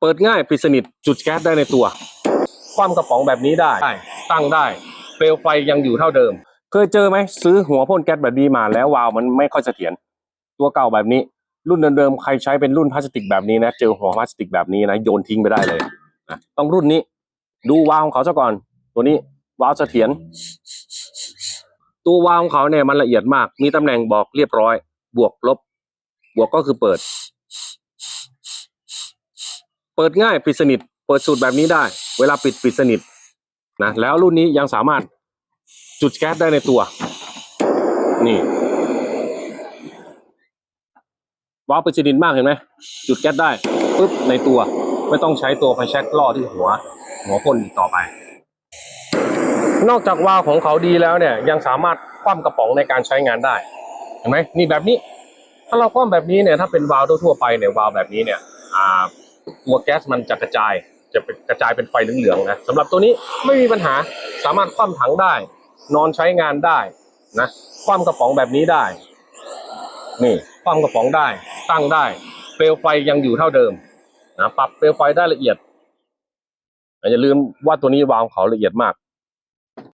เปิดง่ายปิดสนิทจุดแก๊สได้ในตัว ความกระป๋องแบบนี้ได้ ตั้งได้ เปลวไฟยังอยู่เท่าเดิม เคยเจอไหมซื้อหัวพ่นแก๊สแบบนี้มาแล้ววาวมันไม่ค่อยเสถียรตัวเก่าแบบนี้ รุ่นเดิมๆใครใช้เป็นรุ่นพลาสติกแบบนี้นะ เจอหัวพลาสติกแบบนี้นะโยนทิ้งไปได้เลยนะต้องรุ่นนี้ ดูวาวของเขาซะก่อน ตัวนี้วาวเสถียรตัววาวของเขาเนี่ยมันละเอียดมาก มีตำแหน่งบอกเรียบร้อย บวกลบ บวกก็คือเปิด ปิดง่ายปิดสนิท เปิดสูตรแบบนี้ได้ เวลาปิดปิดสนิทนะแล้วรุ่นนี้ยังสามารถจุดแก๊สได้ในตัว นี่ว้าวปิดสนิทมากเห็นไหมจุดแก๊สได้ปุ๊บในตัว ไม่ต้องใช้ตัวไฟแช็กล่อที่หัว หัวพ่นอีกต่อไป นอกจากวาล์วของเขาดีแล้วเนี่ย ยังสามารถคว่ำกระป๋องในการใช้งานได้ เห็นไหมนี่แบบนี้ ถ้าเราคว่ำแบบนี้เนี่ยถ้าเป็นวาล์วทั่วไปเนี่ยวาล์วแบบนี้เนี่ย อ่า ตัวแก๊สมันจะกระจายจะเป็นกระจายเป็นไฟเหลืองๆนะสำหรับตัวนี้ไม่มีปัญหาสามารถคว่ำถังได้ นอนใช้งานได้นะคว่ำกระป๋องแบบนี้ได้ นี่คว่ำกระป๋องได้ ตั้งได้ เปลวไฟยังอยู่เท่าเดิมนะปรับเปลวไฟได้ละเอียดอย่าลืมว่าตัวนี้วาวเขาละเอียดมาก